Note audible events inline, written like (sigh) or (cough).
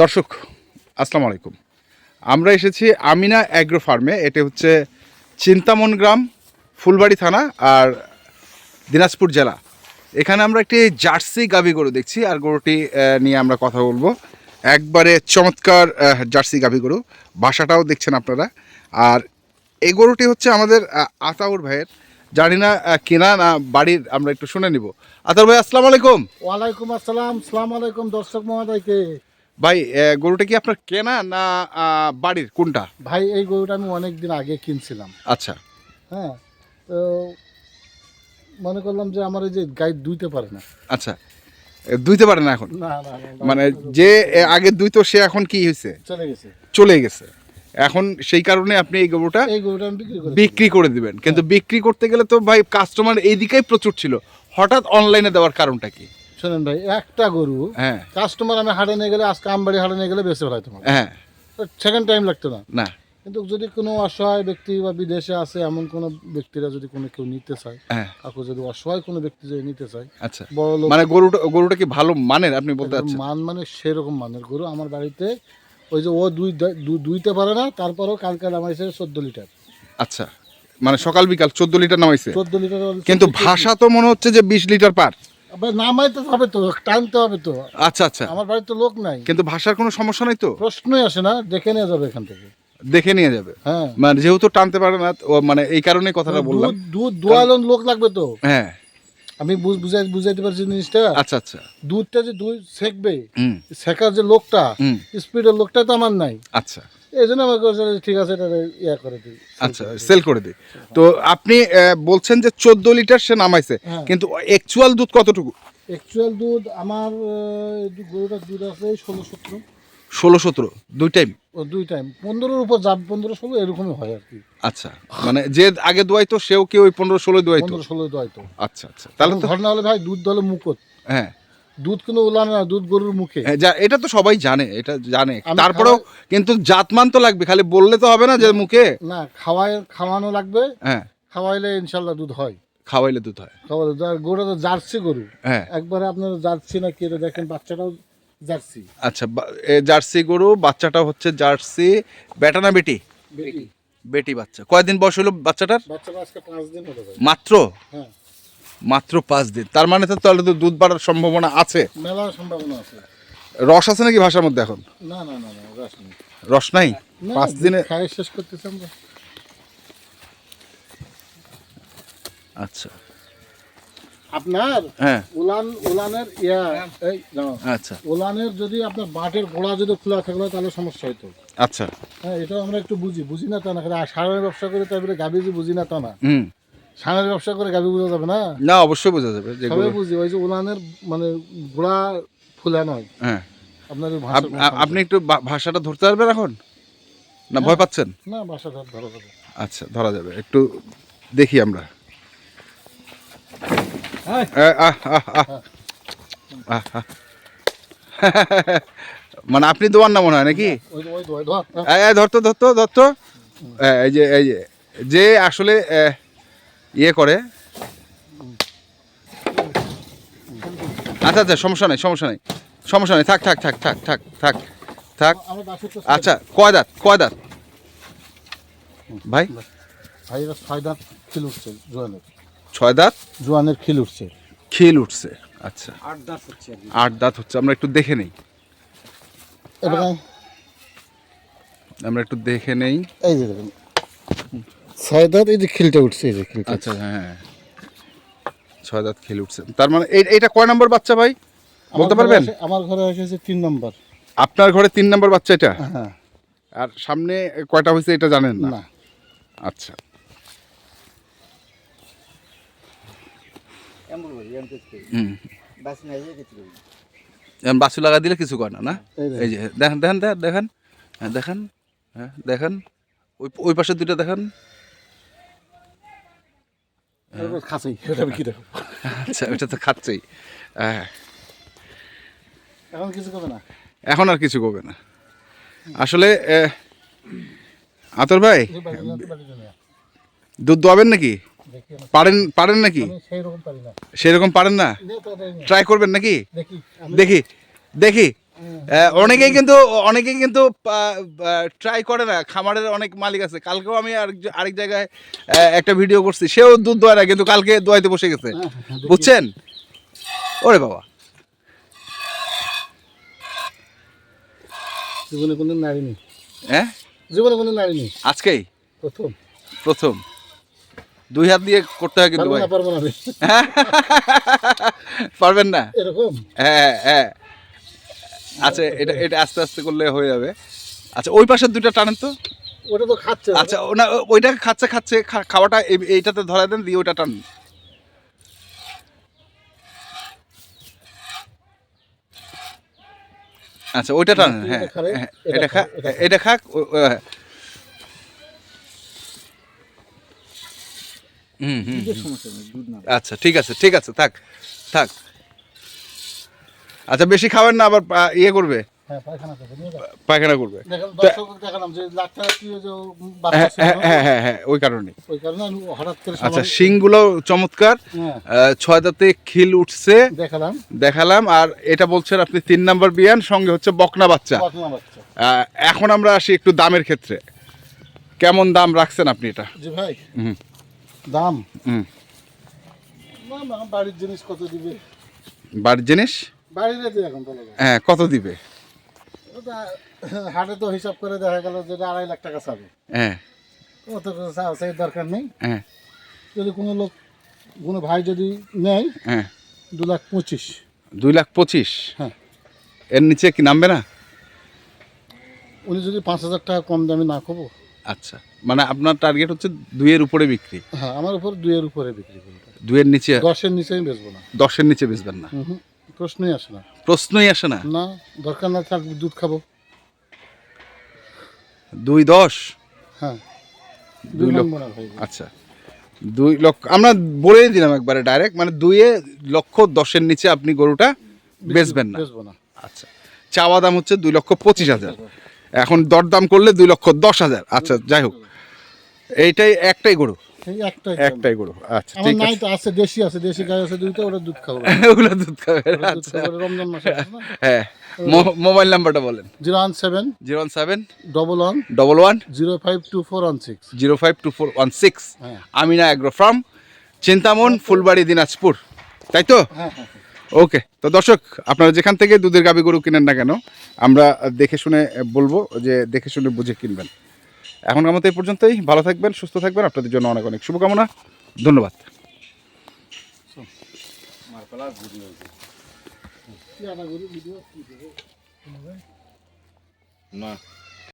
দর্শক, আসসালামু আলাইকুম। আমরা এসেছি আমিনা অ্যাগ্রো ফার্মে এটা হচ্ছে চিন্তামন গ্রাম, ফুলবাড়ি থানা আর দিনাজপুর জেলা। এখানে আমরা একটি জার্সি গাভী গরু দেখছি আর গরুটি নিয়ে আমরা কথা বলব। একবারে চমৎকার জার্সি গাভী গরু। বাসাটাও দেখছেন আপনারা। আর এই গরুটি হচ্ছে আমাদের আতাউর ভাইয়ের। জানি না কেনা না বাড়ির, আমরা একটু শুনে নিব। আতাউর ভাই, আসসালামু আলাইকুম। ওয়ালাইকুম আসসালাম। সালাম আলাইকুম দর্শক মহোদয়কে। ভাই গরুটা কি আপনার কেনা না বাড়ির? কোনটা? ভাই এই গরুটা আমি অনেক দিন আগে কিনছিলাম। আচ্ছা। হ্যাঁ তো মনে করলাম যে আমার এই যে গাই দুইতে পারে না। আচ্ছা। দুইতে পারে না এখন? মানে যে আগে দুইতো সে এখন কি হয়েছে চলে গেছে। চলে গেছে। এখন সেই কারণে আপনি এই গরুটা এই গরুটা আমি বিক্রি করি বিক্রি করে দিবেন। কিন্তু বিক্রি করতে গেলে তো ভাই কাস্টমার এইদিকেই প্রচুর ছিল। হঠাৎ অনলাইনে দেওয়ার কারণটা কি? শোনেন ভাই একটা গরু হ্যাঁ। কাস্টমার আমি হাটে নিয়ে গেলে আজকে আমবাড়ি হাটে নিয়ে গেলে বেঁচে ফেলাই তোমার হ্যাঁ। সেকেন্ড টাইম লাগতো না? না। কিন্তু যদি কোনো অসহায় ব্যক্তি বা বিদেশে আছে এমন কোনো ব্যক্তিরা যদি কোনো কেউ নিতে চায় হ্যাঁ। কাকু যদি অসহায় কোনো ব্যক্তি যদি নিতে চায় আচ্ছা। বড় লোক মানে গরুটা গরুটা কি ভালো মানের? আপনি বলতে চাচ্ছেন। মান মানে সেরকম মানের গরু। আমার বাড়িতে ওই যে ও দুই দুইতে পারে না তারপরেও কালকে নামাইছে চোদ্দ লিটার। আচ্ছা। মানে সকাল বিকাল চোদ্দ লিটার নামাইছে? চোদ্দ লিটার কিন্তু ভাষা তো মনে হচ্ছে যে বিশ লিটার পার। নামাইতে হবে তো টানতে হবে তো। আচ্ছা আচ্ছা। আমার বাড়িতে লোক নাই। কিন্তু ভাষার কোনো সমস্যা নাই তো? প্রশ্নই আসে না দেখে নিয়ে যাবে এখান থেকে। দেখে নিয়ে যাবে? হ্যাঁ। মানে যেহেতু টানতে পারে না মানে এই কারণে কথাটা বললাম। দু দুধ দোয়ালন লোক লাগবে তো। হ্যাঁ। আমি বুঝ- বুঝাই বুঝাইতে পারছি জিনিসটা। আচ্ছা আচ্ছা। দুধটা যে দুধ সেকবে হুম। শেখার যে লোকটা স্পিডের লোকটা তো আমার নাই। আচ্ছা। এই জন্য আমাকে ঠিক আছে এটা ইয়া করে দিই আচ্ছা সেল করে দিই তো আপনি বলছেন যে চোদ্দ লিটার সে নামাইছে হ্যাঁ। কিন্তু অ্যাকচুয়াল দুধ কতটুকু? অ্যাকচুয়াল দুধ আমার গরুটার দুধ আছে ষোলো সতেরো। ষোলো সতেরো দুই টাইম ও দুই টাইম পনেরোর উপর যাব পনেরো ষোলো এরকমই হয় আর কি। আচ্ছা মানে যে আগে দোয়াইতো সেও কি ওই পনেরো ষোলো দোয়াইতো? পনেরো ষোলো দোয়াইতো। আচ্ছা আচ্ছা তাহলে তো ঘটনা হলে ভাই দুধ দলে মুখত হ্যাঁ। দুধ কিন্তু উলানে না দুধ গরুর মুখে। হ্যাঁ, যা এটা তো সবাই জানে এটা জানে। তারপরেও কিন্তু জাতমান তো লাগবে খালি বললে তো হবে না যে মুখে? না খাওয়াই খাওয়ানো লাগবে। হ্যাঁ। খাওয়াইলে ইনশাল্লাহ দুধ হয়। খাওয়াইলে দুধ হয়। খাওয়ালে আর গরুটা তো জার্সি গরু। হ্যাঁ। একবারে আপনার জার্সি না কি দেখেন বাচ্চাটাও জার্সি। আচ্ছা জার্সি গরু বাচ্চাটা হচ্ছে জার্সি বেটা? না বেটি। বেটি বাচ্চা। কয়দিন বয়স হলো বাচ্চাটার? মাত্র? হ্যাঁ। মাত্র পাঁচ দিন। তার মানে তো তাহলে তো দুধ বাড়ার সম্ভাবনা আছে। মেলার সম্ভাবনা আছে। রস আছে নাকি ভাষার মধ্যে এখন? না না না না রস নেই। রস নাই? পাঁচ দিনে খাই শেষ করতেছি আমরা। আচ্ছা। আপনার হ্যাঁ। উলান উলানের ইয়া এই আচ্ছা। উলানের যদি আপনার বাটের গোড়া যদি খোলা থাকলে তাহলে সমস্যা হতো আচ্ছা। হ্যাঁ এটাও আমরা একটু বুঝি। বুঝি না তা না সারের ব্যবসা করে তারপরে গাভি যে বুঝি না তা না। সারের ব্যবসা করে গাভি বোঝা যাবে না? না অবশ্যই বোঝা যাবে সবাই বুঝি ওই যে উলানের মানে গোড়া ফুলা নয়। হ্যাঁ। আপনার আপনি একটু ভাষাটা ধরতে পারবেন এখন? না ভয় পাচ্ছেন? না ভাষাটা ধরো ধরো আচ্ছা ধরা যাবে। একটু দেখি আমরা। (laughs) মানে আপনি দোয়ান না মনে হয় নাকি? ধরতো ধরতো ধরতো। এই যে এই যে যে আসলে ইয়ে করে। আচ্ছা আচ্ছা সমস্যা নেই সমস্যা নেই সমস্যা নেই। থাক থাক থাক থাক থাক থাক থাক। আচ্ছা কয় দাঁত কয় দাঁত? ভাই? ভাই ছয় দাঁত উঠছে জোয়ানের ছয় দাঁত? জোয়ানের খিল উঠছে। খিল উঠছে আচ্ছা। আট দাঁত হচ্ছে আট দাঁত হচ্ছে আমরা একটু দেখে নেই। আমরা একটু দেখে নেই। এই যে দেখুন। ছয় দাঁত এই যে খিলটা উঠছে এই যে খিলটা আচ্ছা হ্যাঁ ছয় দাঁত খিল উঠছে। তার মানে এই- এইটা কয় নম্বর বাচ্চা ভাই? বলতে পারবেন? আমার ঘরে এসেছে তিন নম্বর। আপনার ঘরে তিন নম্বর বাচ্চা এটা? হ্যাঁ। আর সামনে কয়টা হয়েছে এটা জানেন না? না। আচ্ছা। বাছু লাগা দিলে কিছু করে না না? এই দেখেন। যে দেখেন দেখেন দেখেন দেখেন। হ্যাঁ দেখেন হ্যাঁ দেখেন। ওই ওই পাশে দুইটা দেখেন। দেখো আচ্ছা ওটা তো খাচ্ছেই। হ্যাঁ। এখন কিছু করবে না? এখন আর কিছু করবে না। আসলে আতর ভাই। দুধ দোয়াবেন নাকি? পারেন পারেন নাকি? সেই রকম সেরকম পারেন না। ট্রাই করবেন নাকি? দেখি। দেখি দেখি। অনেকেই কিন্তু অনেকেই কিন্তু ট্রাই করে না। খামারের অনেক মালিক আছে। কালকেও আমি আরেক জায়গায় একটা ভিডিও করছি। সেও দুধ দোয় না কিন্তু কালকে দোয়াইতে বসে গেছে। হ্যাঁ, হ্যাঁ। বুঝছেন? ওরে বাবা। জীবনে কোনো নারী নেই হ্যাঁ? জীবনে কোনো নারী নেই আজকেই? প্রথম। প্রথম। দুই হাত দিয়ে করতে হয় কিন্তু ভাই। পারব না (laughs) পারবেন না? এরকম? হ্যাঁ হ্যাঁ আচ্ছা এটা এটা আস্তে আস্তে করলে হয়ে যাবে। আচ্ছা ওই পাশের দুইটা টানেন তো? ওটা তো খাচ্ছে আচ্ছা না ওইটা খাচ্ছে খাচ্ছে খাওয়াটা এই- এইটাতে ধরা দেন দিয়ে ওইটা টান আচ্ছা ওইটা টান হ্যাঁ এটা খা হ্যাঁ, এটা খাক ও- ও, হ্যাঁ। হুম হুম সমস্যা নেই দুধ না। আচ্ছা ঠিক আছে ঠিক আছে থাক থাক। আচ্ছা বেশি খাবেন না আবার ইয়ে করবে? হ্যাঁ পায়খানা করবে ওই হ্যাঁ হ্যাঁ, হ্যাঁ হ্যাঁ হ্যাঁ ওই কারণে। আচ্ছা শিংগুলো চমৎকার। ছয় দাঁতে খিল উঠছে। দেখালাম। দেখালাম আর এটা বলছেন আপনি তিন নাম্বার বিয়ান সঙ্গে হচ্ছে বকনা বাচ্চা। এখন আমরা আসি একটু দামের ক্ষেত্রে। কেমন দাম রাখছেন আপনি এটা? জি ভাই। হুম। দাম? বাড়ির জিনিস কত দিবে? বাড়ির জিনিস? বাড়ির এখন হ্যাঁ কত দিবে? হাটে তো হিসাব করে দেখা গেল যে আড়াই লাখ টাকা চাবে হ্যাঁ। অত চাওয়া দরকার নেই। হ্যাঁ। যদি কোনো লোক কোনো ভাই যদি নেয় হ্যাঁ। দু লাখ পঁচিশ। দুই লাখ পঁচিশ? হ্যাঁ। এর নিচে কি নামবে না? উনি যদি পাঁচ হাজার টাকা কম দামে না খাব আচ্ছা। মানে আপনার টার্গেট হচ্ছে দুইয়ের উপরে বিক্রি? হ্যাঁ আমার উপর দুইয়ের উপরে বিক্রি করব। দুইয়ের নিচে? দশের নিচে আমি বেচবো না। দশের নিচে বেচবেন না? প্রশ্নই আসে না। প্রশ্নই আসে না? না দরকার না থাক দুধ খাব। দুই দশ? হ্যাঁ। দুই লক্ষ। আচ্ছা। দুই লক্ষ আমরা বলেই দিলাম একবারে ডাইরেক্ট মানে দুইয়ে লক্ষ দশের নিচে আপনি গরুটা বেচবেন না। বেচবো না। আচ্ছা। চাওয়া দাম হচ্ছে দুই লক্ষ পঁচিশ হাজার। এখন দরদাম করলে দুই লক্ষ দশ হাজার। আচ্ছা যাই হোক। এইটাই একটাই গরু? এই একটাই একটাই গরু। আচ্ছা ঠিক আছে। তো আছে দেশি আছে দেশি গাই আছে দুইটা দুধ খাব। (laughs) ওগুলো দুধ খাবে আচ্ছা। রমজান মাসে হ্যাঁ মোবাইল নাম্বারটা বলেন। Zero one seven zero one seven double one double one zero five two four one six. Zero five two four one six. হ্যাঁ। Amina agro farm Chintaman Phulbari Dinajpur. তাই তো? হ্যাঁ হ্যাঁ। ওকে তো দর্শক, আপনারা যেখান থেকে দুধের গাবি গরু কিনেন না কেন, আমরা দেখে শুনে বলব যে দেখে শুনে বুঝে কিনবেন। এখন আমাদের এই পর্যন্তই, ভালো থাকবেন, সুস্থ থাকবেন, আপনাদের জন্য অনেক অনেক শুভকামনা, ধন্যবাদ। না।